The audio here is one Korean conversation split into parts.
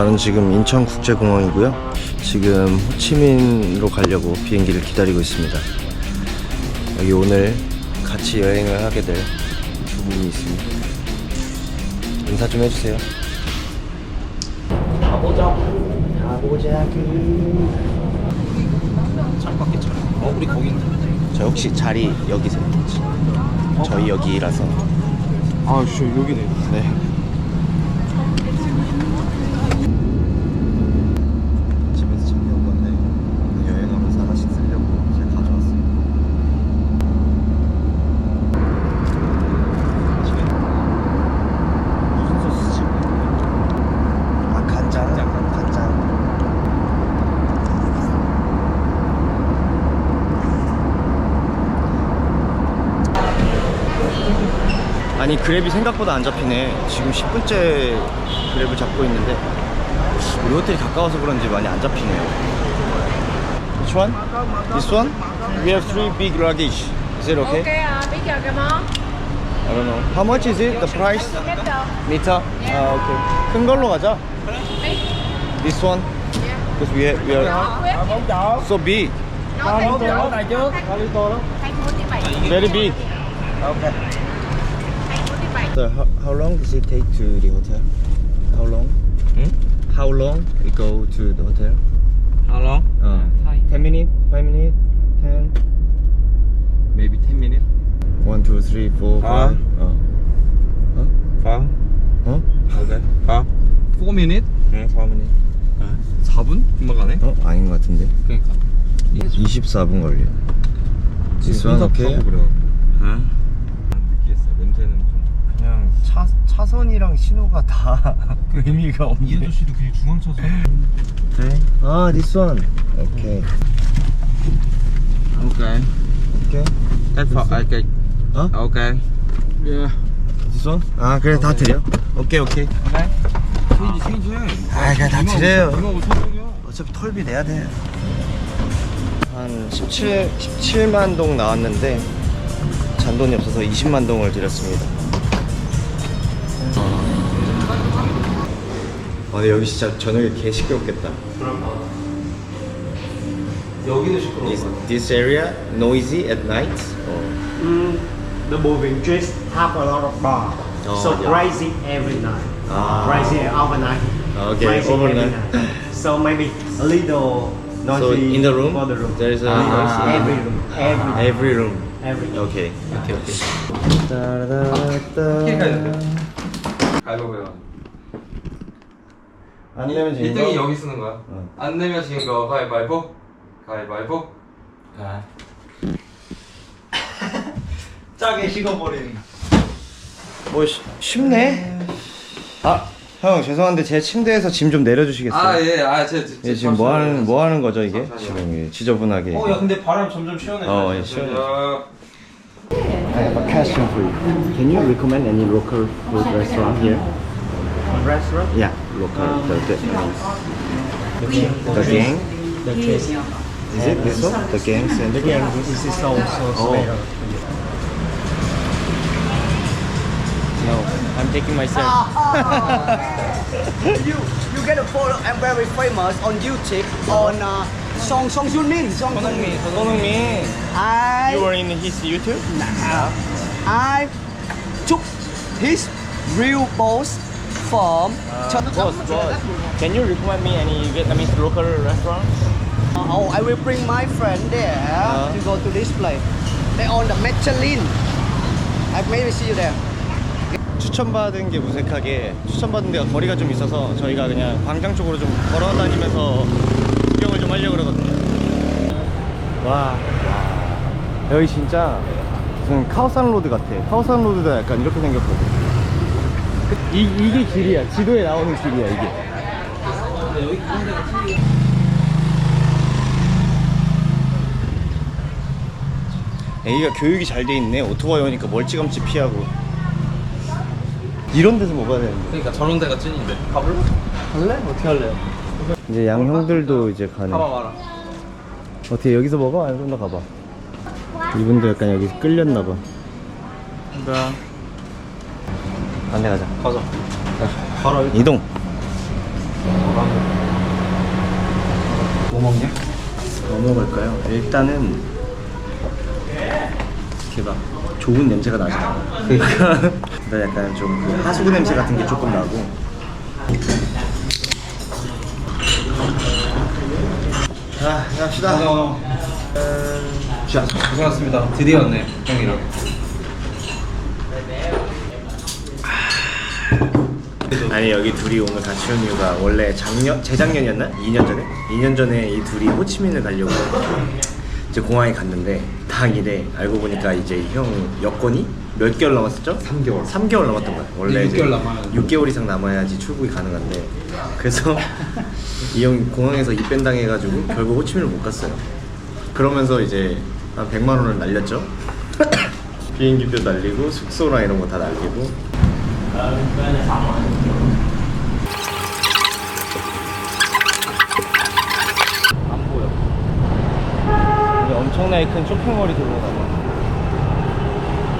저는 지금 인천국제공항이고요. 지금 호치민으로 가려고 비행기를 기다리고 있습니다. 여기 오늘 같이 여행을 하게 될 두 분이 있습니다. 인사 좀 해주세요. 가보자. 가보자. 창밖에 차. 어 우리 거기 있네. 저 혹시 자리 여기세요? 저희 여기라서. 아, 씨 여기네. 네. 집에서 챙겨온 건데 오늘 여행하면서 하나씩 쓰려고 제가 가져왔어요. 지금 무슨 소스지? 아 간장. 간장. 아니 그랩이 생각보다 안 잡히네 지금 10분째 그랩을 잡고 있는데 우리 호텔이 가까워서 그런지 많이 안 잡히네요 Which one? This one? We have three big luggage Is it okay? Ok à, bây giờ kìa món I don't know How much is it? The price? Meter? 아 오케이 큰 걸로 가자 This one? Because we, we are so big Nó thêm chỗ So how, how long does it take to the hotel? How long? Hmm? How long we go to the hotel? How long? 어. 10 minutes? 5 minutes? 10? Maybe 10 minutes. 1, 2, 3, 4, 5 아. 어. 어? Five. 어? Okay. Five. Four minutes. 응, 4 minutes 4분? 금방 가네. 어? 아닌 것 같은데 그러니까. 24분 걸려 This one okay? 그래. 응? 느끼했어. 냄새는 차, 차선이랑 신호가 다 의미가 없네 이 아저씨도 그냥 중앙차선. 네? 아, this one 오케이 Okay. 오케이 That's for okay. 어? Okay. Yeah. this one? 아 그래 다 드려 오케이 오케이 Okay. 체인지 체인지. 아, 그냥 다 드려요. 이거 5천 원이야. 어차피 톨비 내야 돼. 한 17, 17만 동 나왔는데 잔돈이 없어서 20만 동을 드렸습니다. 아, 근데 여기 진짜 저녁에 개 시끄럽겠다. 여기는 시끄러워. This, this area noisy at night? 어. Mm, the moving streets have a lot of bar. Oh, so yeah. crazy every night. Ah. Crazy overnight. Okay, crazy overnight. every night. so maybe a little noisy So in the room, for the room. there is a Ah, noise? every room. Every Every room. every room. 오케이. 오케이 오케이. 따라따라따. 가위바위보. 안 내면 지는 1등이 거? 여기 쓰는 거야. 어. 안 내면 지는 거 가위바위보. 가위바위보. 가. 짜게 식어버리는. 뭐 쉬- 쉽네. 아, 형 죄송한데 제 침대에서 짐 좀 내려주시겠어요? 아 예, 아 제, 제, 예, 지금 뭐 하는 뭐 하는 거죠 이게? 잠시만요. 지금 이게 지저분하게. 어, 야, 근데 바람 점점 시원해. 어, 예, 시원해. 저, I have a question for you. Can you recommend any local food restaurant here? Restaurant. Yeah, local um, the, the, uh, the gang. The. Is it this one? The gang center? The gang. This is also oh. No, I'm taking myself. Ah, ah, ah. you you get a photo. I'm very famous on YouTube on uh, Song Song Joon Song Joon Song Joon I. You were in his YouTube. Nah. I took his real post from. Boss, boss. Can you recommend me any Vietnamese local restaurant? oh, I will bring my friend there Uh. to go to this place. They on the Michelin. I maybe see you there. 추천받은 게 무색하게 추천받은 데가 거리가 좀 있어서 저희가 그냥 광장 쪽으로 좀 걸어 다니면서 구경을 좀 하려고 그러거든요. 와, 여기 진짜 무슨 카오산 로드 같아. 카오산 로드가 약간 이렇게 생겼거든. 그- 이, 이게 길이야. 지도에 나오는 길이야, 이게. 애기가 교육이 잘 돼 있네. 오토바이 오니까 멀찌감치 피하고. 이런 데서 먹어야 되는데. 그러니까 저런 데가 찐인데. 가볼래? 할래? 어떻게 할래요? 이제 양 형들도 이제 가네. 가봐 봐라. 어떻게 여기서 먹어? 아니면 좀 더 가봐. 이분도 약간 여기 끌렸나 봐. 나 안내 가자. 가자. 이동. 뭐 먹냐? 뭐 먹을까요? 일단은 이렇게 막 좋은 냄새가 나잖아. 그러니까 나 약간 좀그 하수구 냄새 같은 게 조금 나고. 자, 갑시다. 자, 고생하셨습니다. 드디어 왔네, 형이랑. 아니 여기 둘이 오늘 같이 온 이유가 원래 작년 재작년이었나? 2년 전에? 2년 전에 이 둘이 호치민을 가려고 이제 공항에 갔는데 당일에 알고 보니까 이제 형 여권이 몇 개월 남았었죠? 3개월. 3개월 남았던 거야. 원래 네, 이제 6개월 남아야 돼. 6개월 이상 남아야지 출국이 가능한데 그래서 이 형 공항에서 입밴 당해가지고 결국 호치민을 못 갔어요. 그러면서 이제 한 100만 원을 날렸죠. 비행기표 날리고 숙소랑 이런 거 다 날리고 안 보여. 이게 엄청나게 큰 쇼핑몰이 들어오다가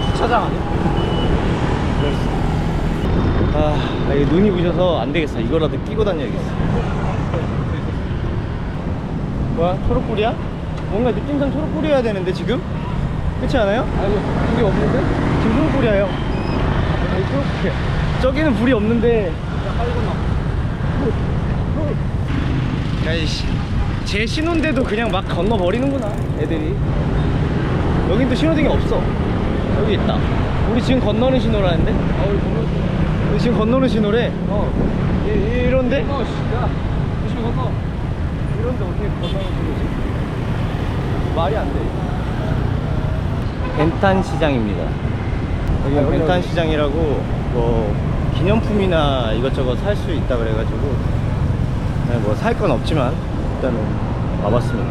주차장 아니야? 아, 나 이게 눈이 부셔서 안 되겠어. 이거라도 끼고 다녀야겠어. 뭐야? 초록불이야? 뭔가 느낌상 초록불이어야 되는데 지금? 그렇지 않아요? 아니, 불이 없는데? 지금 초록불이야 형. 아니, 초록불이야. 저기는 불이 없는데. 야이씨 제 신호인데도 그냥 막 건너버리는구나 애들이. 여긴 또 신호등이 없어. 여기 있다. 우리 지금 건너는 신호라는데? 어 우리 건너 우리 지금 건너는 신호래? 어. 이, 이, 이런데? 어 씨야 조심히 건너. 이런데 어떻게 건너는 신호지? 말이 안돼. 벤탄 시장입니다. 여기 벤탄 시장이라고 뭐 기념품이나 이것저것 살 수 있다 그래가지고 뭐 살 건 없지만 일단은 와봤습니다.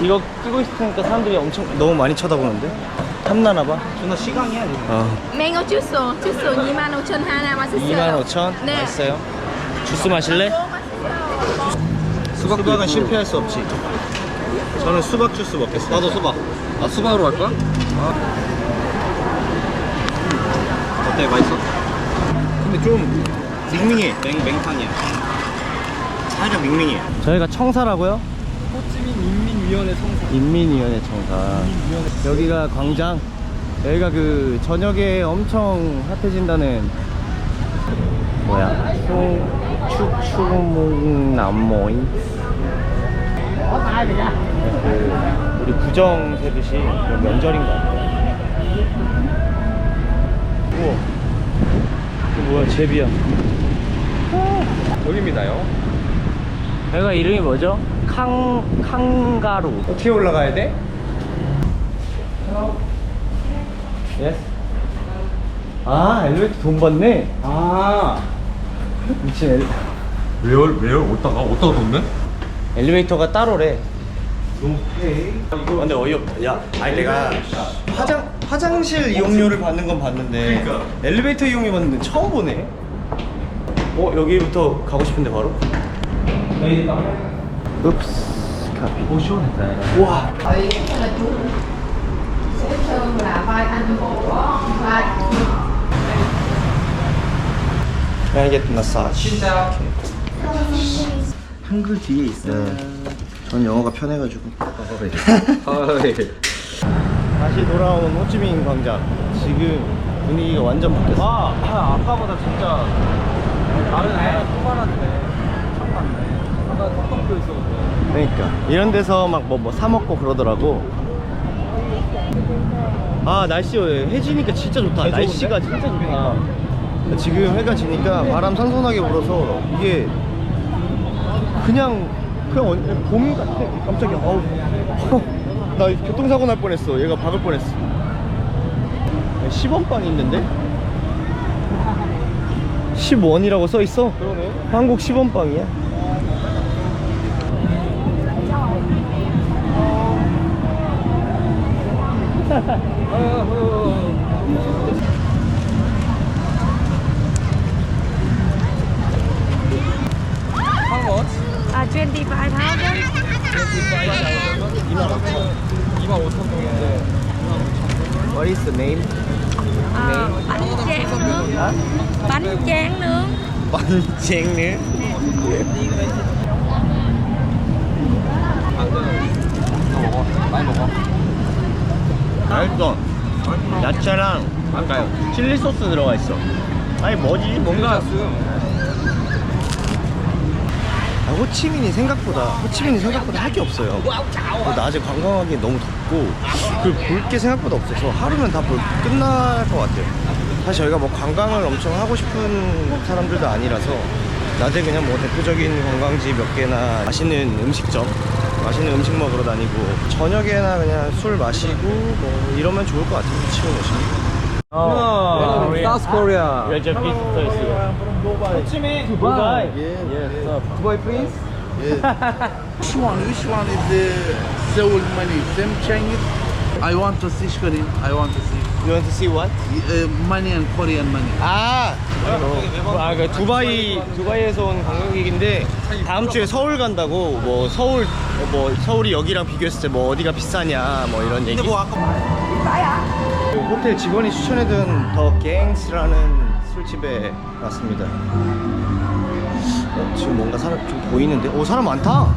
이거 끼고 있으니까 사람들이 엄청 너무 많이 쳐다보는데 탐나나 봐. 존나 시강이야 지금. 어. Mango 주소, 주소 25,000 하나 맛있어요. 25,000 네. 맛있어요. 주스 마실래? 수박도 수박은 있고. 실패할 수 없지. 저는 수박 주스 먹겠습니다. 나도 수박. 아, 수박으로 갈 거야? 어때 맛있어? 근데 좀 밍밍해. 맹 맹탕이야. 살짝 밍밍해. 저희가 청사라고요? 호찌민 인민위원회 성사. 인민위원회 청사. 여기가 광장. 여기가 그 저녁에 엄청 핫해진다는 뭐야? 추추목남모이. 그 우리 구정 세듯이 그런 명절인 것 같아. 우와. 이거 뭐야? 제비야. 여기입니다요. 여기가 이름이 뭐죠? 캉 캉가루. 어떻게 올라가야 돼? 예스. 아 엘리베이터 돈 받네. 아. 미친 엘... 왜요? 왜요? 어디다가? 어디다가 뒀네? 엘리베이터가 따로래. 오케이. 이거 근데 어이없다. 야, 아니 내가 화장 화장실 이용료를 받는 건 봤는데 그러니까. 엘리베이터 이용료 받는데 처음 보네. 어 여기부터 가고 싶은데 바로. 읍스 카피. 오 시원했다. 와. I get massage? 진짜. 한글 뒤에 있어요. 전 영어가 편해가지고. 다시 돌아온 호치민 광장. 지금 분위기가 완전 바뀌었어. 아, 아 아까보다 진짜 다른 애가 또 많았네. 참 많네. 아까 턱턱 도 있었는데. 그러니까 이런 데서 막 뭐 뭐 사 먹고 그러더라고. 아 날씨 해지니까 진짜 좋다. 개 좋은데? 날씨가 진짜 좋다. 지금 해가 지니까 바람 선선하게 불어서 이게 그냥 그냥 언- 봄 같아. 깜짝이야. 어우. 나 교통사고 날 뻔했어. 얘가 박을 뻔했어. 10원 빵이 있는데? 10원이라고 써 있어. 그러네. 한국 10원 빵이야. How much? Uh, 25,000. 2만 5천 동인데. What is the name? Uh, anh Jack. Bánh tráng nướng. 네 많이 먹어. 맛있어. 야채랑 아까 칠리 소스 들어가 있어. 아니 뭐지? 뭔가 아, 호치민이 생각보다 호치민이 생각보다 할 게 없어요. 어, 낮에 관광하기 너무 덥고 그리고 볼게 생각보다 없어서 하루면 다 볼, 끝날 것 같아요 사실 저희가 뭐 관광을 엄청 하고 싶은 사람들도 아니라서 낮에 그냥 뭐 대표적인 관광지 몇 개나 맛있는 음식점 맛있는 음식 먹으러 다니고 저녁에나 그냥 술 마시고 뭐 이러면 좋을 것 같아요 호치민 오시면 어, South Korea. We're just visitors here. 호치민. 두바이. Yes. 두바이 프린스. Which one? Which one is the Seoul money? Same Chinese? I want to see Korean. I want to see You want to see what? uh, money and Korean money. 아, 아, 그 두바이 두바이에서 온 관광객인데 다음 주에 서울 간다고 뭐 서울 뭐 서울이 여기랑 비교했을 때 뭐 어디가 비싸냐 뭐 이런 얘기. 근데 뭐 아까 그 호텔 직원이 추천해준 더 갱스라는 술집에 왔습니다. 어, 지금 뭔가 사람 좀 보이는데, 오 사람 많다.